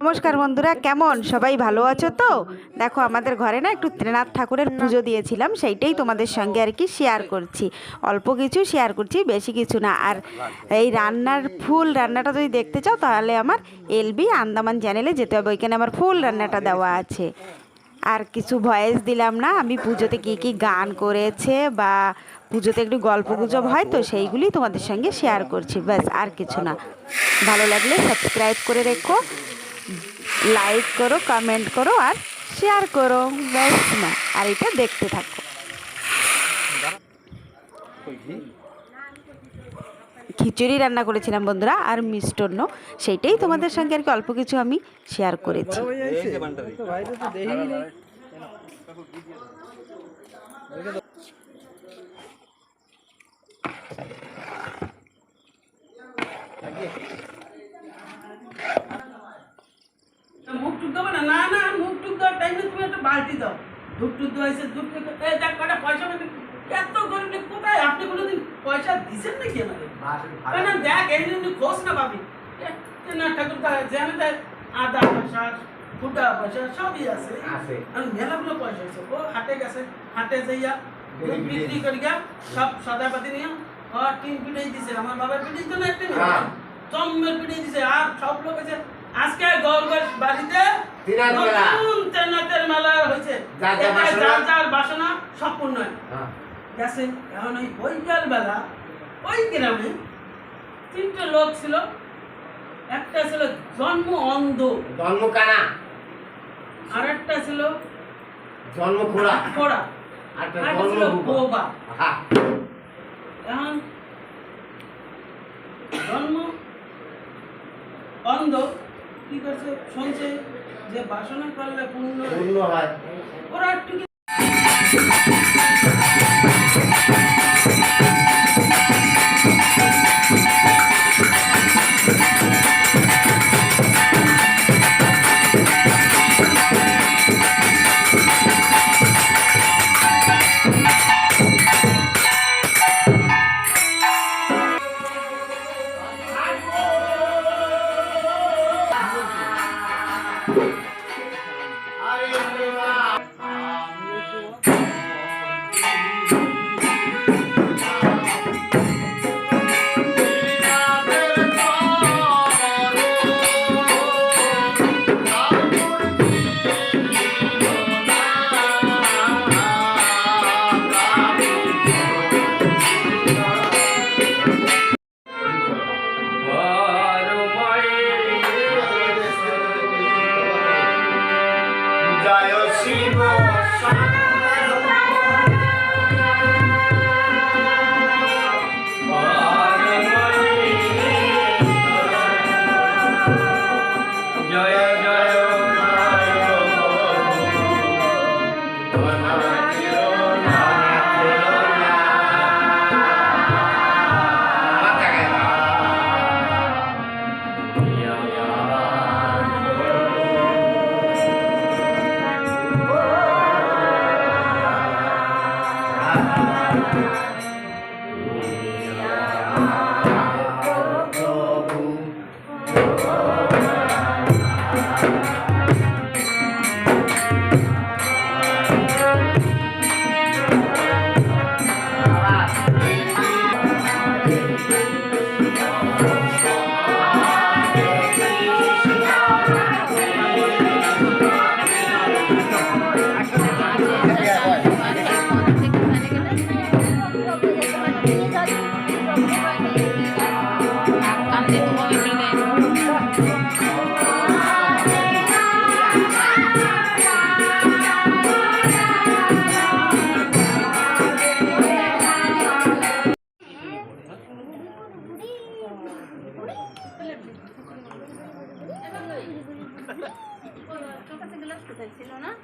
নমস্কার বন্ধুরা, কেমন? সবাই ভালো আছো তো? দেখো, আমাদের ঘরে না একটু ত্রিনাথ ঠাকুরের পুজো দিয়েছিলাম, সেইটাই তোমাদের সঙ্গে আর কি শেয়ার করছি। অল্প কিছু শেয়ার করছি, বেশি কিছু না। আর এই রান্নার ফুল রান্নাটা যদি দেখতে চাও, তাহলে আমার এলবি আন্দামান চ্যানেলে যেতে হবে। ওইখানে আমার ফুল রান্নাটা দেওয়া আছে। আর কিছু ভয়েস দিলাম না, আমি পুজোতে কী কী গান করেছে বা পুজোতে একটু গল্প গুজব হয়, তো সেইগুলি তোমাদের সঙ্গে শেয়ার করছি। ব্যাস, আর কিছু না। ভালো লাগলে সাবস্ক্রাইব করে রেখো। লাইক করো কমেন্ট করো আর শেয়ার করো। ব্যাস না, আর এটা দেখতে থাকো। খিচুড়ি রান্না করেছিলাম বন্ধুরা, আর মিষ্টান্ন, সেইটাই তোমাদের সঙ্গে আর কি অল্প কিছু আমি শেয়ার করেছি। মুখ ধূপ টুক হয়েছে ধূপ দেখ কটা পয়সা পাবি এত গরিব কোথায়? আপনি কোনোদিন পয়সা দিছেন নাকি আমাকে? না দেখ এই জন্য খোঁজ না পাবি। এ, এ না ঠাকুর দা জানে আদা পয়সা ফুটা পয়সা সবই আছে। আছে। আর মেলাগুলো পয়সা আছে ও হাটে গেছে হাটে যাইয়া বিক্রি করি গা সব সদাপাতি নিয়ে পিঠেই দিছে। আমার বাবার একটা হ্যাঁ। দিছে। আর সব লোক আছে। আজকে গৌরবের বাড়িতে তিনার মেলা। হয়েছে। যার যার বাসনা। যার যার বাসনা সব পূর্ণ হয়। গেছে এখন ওই বৈকাল বেলা ওই গ্রামে তিনটে লোক ছিল। একটা ছিল জন্ম অন্ধ। জন্ম কানা আর একটা ছিল জন্ম খোড়া। খোড়া। আর একটা ছিল বোবা বোবা। হ্যাঁ। এখন জন্ম অন্ধ। কি করছে শুনছে যে বাসনা করলে পূর্ণ। পূর্ণ হয় ওরা একটু জয় শিব